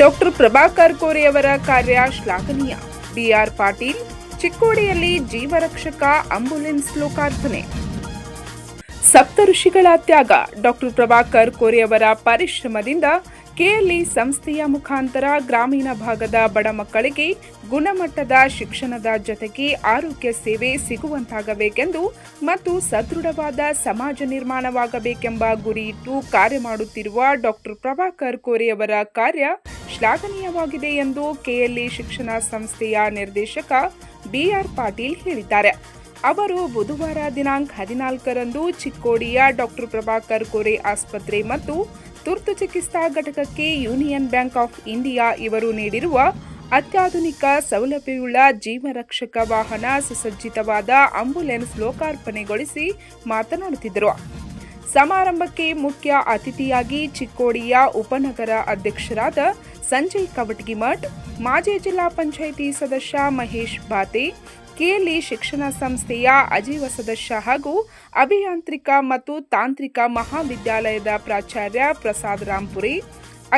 Doctor Prabhakar ಕೋರೆಯವರ ಕಾರ್ಯ ಶ್ಲಾಘನೀಯ ಬಿಆರ್ ಪಾಟೀಲ್, ಚಿಕ್ಕೋಡಿಯಲ್ಲಿ ಜೀವರಕ್ಷಕ ಆಂಬ್ಯುಲೆನ್ಸ್ ಲೋಕಾರ್ಪಣೆ. ಸಪ್ತ ಋಷಿಗಳ ತ್ಯಾಗ. ಡಾಕ್ಟರ್ ಪ್ರಭಾಕರ್ ಕೋರೆಯವರ ಪರಿಶ್ರಮದಿಂದ ಕೆಎಲ್ಇ ಸಂಸ್ಥೆಯ ಮುಖಾಂತರ ಗ್ರಾಮೀಣ ಭಾಗದ ಬಡ ಮಕ್ಕಳಿಗೆ ಗುಣಮಟ್ಟದ ಶಿಕ್ಷಣದ ಜೊತೆಗೆ ಆರೋಗ್ಯ ಸೇವೆ ಸಿಗುವಂತಾಗಬೇಕೆಂದು ಮತ್ತು ಸದೃಢವಾದ ಸಮಾಜ ನಿರ್ಮಾಣವಾಗಬೇಕೆಂಬ ಗುರಿ ಇಟ್ಟು ಕಾರ್ಯ ಮಾಡುತ್ತಿರುವ ಡಾಕ್ಟರ್ ಪ್ರಭಾಕರ್ ಕೋರೆಯವರ ಕಾರ್ಯ ಶ್ಲಾಘನೀಯವಾಗಿದೆ ಎಂದು ಕೆಎಲ್ಇ ಶಿಕ್ಷಣ ಸಂಸ್ಥೆಯ ನಿರ್ದೇಶಕ ಬಿಆರ್ ಪಾಟೀಲ್ ಹೇಳಿದ್ದಾರೆ. ಅವರು ಬುಧವಾರ ದಿನಾಂಕ ಹದಿನಾಲ್ಕರಂದು ಚಿಕ್ಕೋಡಿಯ ಡಾಕ್ಟರ್ ಪ್ರಭಾಕರ್ ಕೋರೆ ಆಸ್ಪತ್ರೆ ಮತ್ತು ತುರ್ತು ಚಿಕಿತ್ಸಾ ಘಟಕಕ್ಕೆ ಯೂನಿಯನ್ ಬ್ಯಾಂಕ್ ಆಫ್ ಇಂಡಿಯಾ ಇವರು ನೀಡಿರುವ ಅತ್ಯಾಧುನಿಕ ಸೌಲಭ್ಯವುಳ್ಳ ಜೀವರಕ್ಷಕ ವಾಹನ ಸುಸಜ್ಜಿತವಾದ ಆಂಬ್ಯುಲೆನ್ಸ್ ಲೋಕಾರ್ಪಣೆಗೊಳಿಸಿ ಮಾತನಾಡುತ್ತಿದ್ದರು. ಸಮಾರಂಭಕ್ಕೆ ಮುಖ್ಯ ಅತಿಥಿಯಾಗಿ ಚಿಕ್ಕೋಡಿಯ ಉಪನಗರ ಅಧ್ಯಕ್ಷರಾದ ಸಂಜಯ್ ಕವಟಗಿಮಠ್ ಮಾಜಿ ಜಿಲ್ಲಾ ಪಂಚಾಯಿತಿ ಸದಸ್ಯ ಮಹೇಶ್ ಬಾತೆ ಕೆಎಲ್ಇ ಶಿಕ್ಷಣ ಸಂಸ್ಥೆಯ ಅಜೀವ ಸದಸ್ಯ ಹಾಗೂ ಅಭಿಯಾಂತ್ರಿಕ ಮತ್ತು ತಾಂತ್ರಿಕ ಮಹಾವಿದ್ಯಾಲಯದ ಪ್ರಾಚಾರ್ಯ ಪ್ರಸಾದ್ ರಾಂಪುರಿ,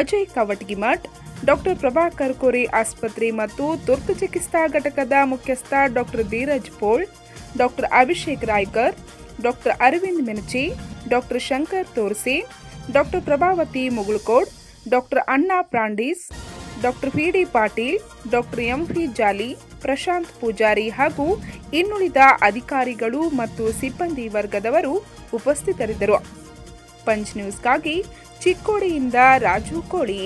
ಅಜಯ್ ಕವಟಗಿಮಠ್, ಡಾಕ್ಟರ್ ಪ್ರಭಾಕರ್ ಕೋರಿ ಆಸ್ಪತ್ರೆ ಮತ್ತು ತುರ್ತು ಚಿಕಿತ್ಸಾ ಘಟಕದ ಮುಖ್ಯಸ್ಥ doctor Dheeraj Pol, doctor Abhishek Raykar, doctor Arvind Menachi doctor Shankar Torsi, doctor Prabhavati Mugulkod, doctor Anna Prandis doctor P D Patil, doctor M P Jali, Prashant Poojari ಹಾಗೂ ಇನ್ನುಳಿದ ಅಧಿಕಾರಿಗಳು ಮತ್ತು ಸಿಬ್ಬಂದಿ ವರ್ಗದವರು ಉಪಸ್ಥಿತರಿದ್ದರು. ಪಂಚ್ ನ್ಯೂಸ್ಗಾಗಿ ಚಿಕ್ಕೋಡಿಯಿಂದ ರಾಜು ಕೋಳಿ.